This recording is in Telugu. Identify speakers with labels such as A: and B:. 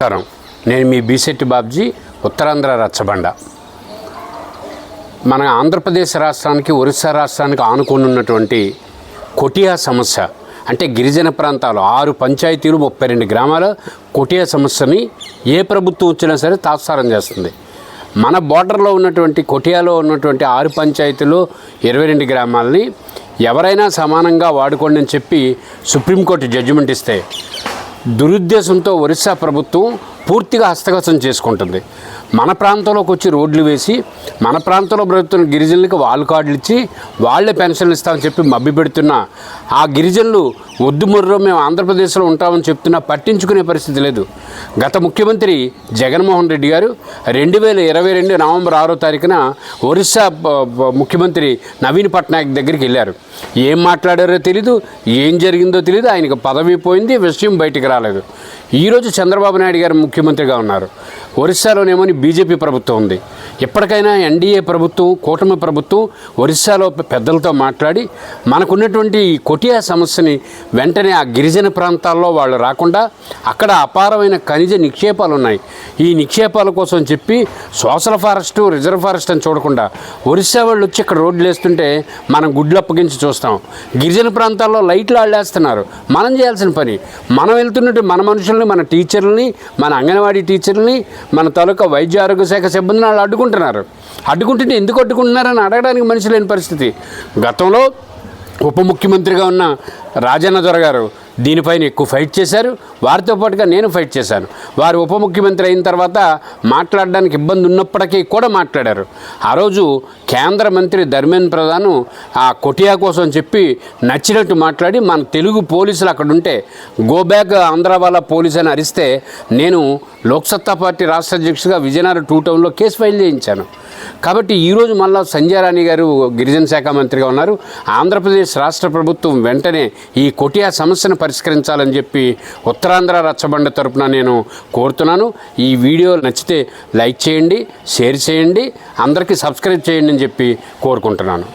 A: నమస్కారం. నేను మీ బీసెట్టి బాబ్జీ ఉత్తరాంధ్ర రచ్చబండ. మన ఆంధ్రప్రదేశ్ రాష్ట్రానికి ఒరిస్సా రాష్ట్రానికి ఆనుకొని ఉన్నటువంటి కొటియా సమస్య అంటే గిరిజన ప్రాంతాలు ఆరు పంచాయతీలు ముప్పై రెండు గ్రామాల కొటియా సమస్యని ఏ ప్రభుత్వం వచ్చినా సరే తాత్సారం చేస్తుంది. మన బోర్డర్లో ఉన్నటువంటి కొటియాలో ఉన్నటువంటి ఆరు పంచాయతీలు ఇరవై రెండు గ్రామాలని ఎవరైనా సమానంగా వాడుకోండి అని చెప్పి సుప్రీంకోర్టు జడ్జిమెంట్ ఇస్తే దురుద్దేశంతో ఒరిస్సా ప్రభుత్వం పూర్తిగా హస్తగతం చేసుకుంటుంది. మన ప్రాంతంలోకి వచ్చి రోడ్లు వేసి మన ప్రాంతంలో బ్రతుకుతున్న గిరిజనులకు వాళ్ళు కార్డులు ఇచ్చి వాళ్ళే పెన్షన్లు ఇస్తామని చెప్పి మబ్బి పెడుతున్న ఆ గిరిజనులు వద్దు ముర్రో మేము ఆంధ్రప్రదేశ్లో ఉంటామని చెప్తున్నా పట్టించుకునే పరిస్థితి లేదు. గత ముఖ్యమంత్రి జగన్మోహన్ రెడ్డి గారు రెండు వేల ఇరవై రెండు నవంబర్ ఆరో తారీఖున ఒరిస్సా ముఖ్యమంత్రి నవీన్ పట్నాయక్ దగ్గరికి వెళ్ళారు. ఏం మాట్లాడారో తెలీదు ఏం జరిగిందో తెలీదు ఆయనకు పదవి పోయింది విషయం బయటికి రాలేదు. ఈరోజు చంద్రబాబు నాయుడు గారు ముఖ్యమంత్రిగా ఉన్నారు. ఒరిస్సాలోనేమో బీజేపీ ప్రభుత్వం ఉంది. ఎప్పటికైనా ఎన్డీఏ ప్రభుత్వం కూటమి ప్రభుత్వం ఒరిస్సాలో పెద్దలతో మాట్లాడి మనకున్నటువంటి ఈ కొటియా సమస్యని వెంటనే ఆ గిరిజన ప్రాంతాల్లో వాళ్ళు రాకుండా అక్కడ అపారమైన ఖనిజ నిక్షేపాలు ఉన్నాయి. ఈ నిక్షేపాల కోసం చెప్పి సోషల్ ఫారెస్ట్ రిజర్వ్ ఫారెస్ట్ అని చూడకుండా ఒరిస్సా వాళ్ళు వచ్చి ఇక్కడ రోడ్లు వేస్తుంటే మనం గుడ్లు అప్పగించి చూస్తాం. గిరిజన ప్రాంతాల్లో లైట్లు ఆళ్ళేస్తున్నారు మనం చేయాల్సిన పని. మనం వెళ్తున్నట్టు మన మనుషుల్ని మన టీచర్లని మన అంగన్వాడీ టీచర్లని మన తాలూకా వైద్య ఆరోగ్య శాఖ సిబ్బందిని వాళ్ళు అడ్డుకుంటున్నారు. అడ్డుకుంటుంటే ఎందుకు అడ్డుకుంటున్నారని అడగడానికి మనిషి లేని పరిస్థితి. గతంలో ఉప ముఖ్యమంత్రిగా ఉన్న రాజన్న దొర గారు దీనిపైన ఎక్కువ ఫైట్ చేశారు. వారితో పాటుగా నేను ఫైట్ చేశాను. వారు ఉప ముఖ్యమంత్రి అయిన తర్వాత మాట్లాడడానికి ఇబ్బంది ఉన్నప్పటికీ కూడా మాట్లాడారు. ఆ రోజు కేంద్ర మంత్రి ధర్మేంద్ర ప్రధాన్ ఆ కొటియా కోసం చెప్పి నచ్చినట్టు మాట్లాడి మన తెలుగు పోలీసులు అక్కడ ఉంటే గోబ్యాక్ ఆంధ్ర వాళ్ళ పోలీస్ అని అరిస్తే నేను లోక్సత్తా పార్టీ రాష్ట్ర అధ్యక్షుడిగా విజయనగరం టూ టౌన్లో కేసు ఫైల్ చేయించాను. కాబట్టి ఈరోజు మళ్ళా సంజయ్ రాణి గారు గిరిజన శాఖ మంత్రిగా ఉన్నారు. ఆంధ్రప్రదేశ్ రాష్ట్ర ప్రభుత్వం వెంటనే ఈ కొటియా సమస్యను పరిష్కరించాలని చెప్పి ఉత్తరాంధ్ర రచ్చబండ తరపున నేను కోరుతున్నాను. ఈ వీడియో నచ్చితే లైక్ చేయండి షేర్ చేయండి అందరికీ సబ్స్క్రైబ్ చేయండి అని చెప్పి కోరుకుంటున్నాను.